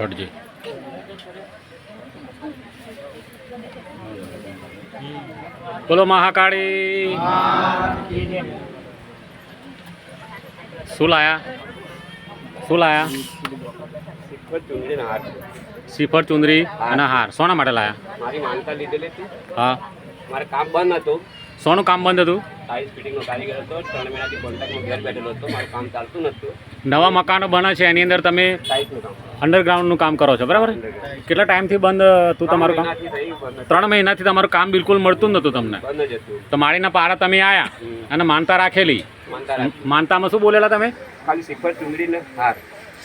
હટજી બોલો મહાકાળી. શું લાયા? શું લાયા? શ્રીફળ ચુંદરી અને હાર. સોના માટે લાયા? મારી માનતા લીધેલી હતી. હા. મારે કામ બંધ હતું. સોનું કામ બંધ હતું? ટાઈસ ફિટિંગનો કારીગર હતો. ત્રણ મહિનાથી કોન્ટ્રાક્ટમાં ઘેર બેઠેલો હતો. મારું કામ ચાલતું નહોતું. નવા મકાનો બને છે એની અંદર તમે કામ. અંડરગ્રાઉન્ડનું કામ કરો છો બરાબર? કેટલા ટાઈમથી બંધ હતું તમારું કામ? ત્રણ મહિનાથી તમારું કામ બિલકુલ મળતું નહોતું તમને? તો માળીના પારા તમે આવ્યા અને માનતા રાખેલી? માનતામાં શું બોલેલા તમે? ખાલી શ્રીફળ ચુંદડીને હાર.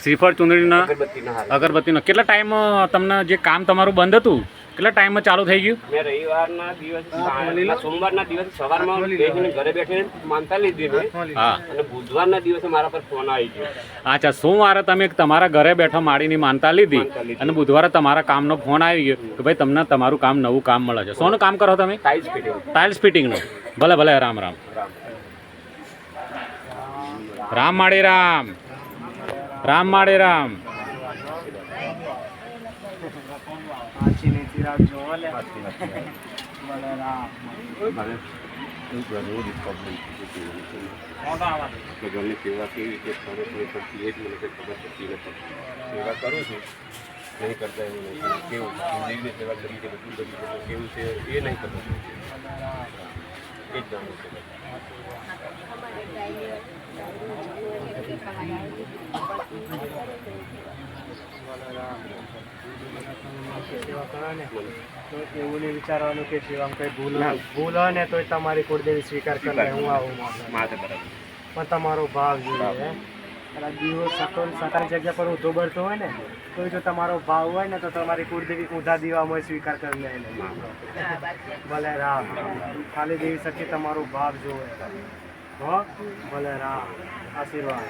શ્રીફળ ચુંદડીના અગરબત્તીના અગરબત્તીનો. કેટલા ટાઈમ તમને જે કામ તમારું બંધ હતું? કેટલા ટાઈમમાં ચાલુ થઈ ગયું? મેં રવિવારના દિવસ સોમવારના દિવસે સવારમાં બેસીને ઘરે બેઠીને માનતા લીધી મેં. હા. અને બુધવારના દિવસે મારા પર ફોન આવી ગયો. અચ્છા સોમવારે તમે તમારા ઘરે બેઠો માળીની માનતા લીધી? માનતા લીધી. અને બુધવારે તમારા કામનો ફોન આવી ગયો કે ભાઈ તમને તમારું કામ નવું કામ મળે છે. શોનું કામ કરો તમે? ટાઇલ્સ ફિટિંગ ટાઇલ્સ ફિટિંગનું ભલે ભલે રામ. રામ. રામ માળી રામ. રામ માળી રામ. આછી નીતિ રાખજો ભલે ભલે રામ કે ઘરની સેવા કેવી રીતે કરે કોઈ કરતી એ જ મને કંઈ ખબર પડતી નથી સેવા કરું છું નહીં કરતા એવું નહીં કેવું જિંદગીની સેવા કરી છે બધું કરી છે કેવું છે એ નહીં ખબર એ જ જાણવું છે સેવા કરો ને તો એવું નહીં વિચારવાનું કે સેવામાં કઈ ભૂલ ભૂલ હોય ને તોય તમારી કુળદેવી સ્વીકાર કરે હું આવું પણ તમારો ભાવ જોઈએ દીવો સતો સતાની જગ્યા પર ઊંધો બળતો હોય ને તો જો તમારો ભાવ હોય ને તો તમારી કુળદેવી ઊંધા દીવામાં સ્વીકાર કરી લે ભલે રામ. ખાલી દેવી સખી તમારો ભાવ જોવે. હો? ભલે રામ. આશીર્વાદ.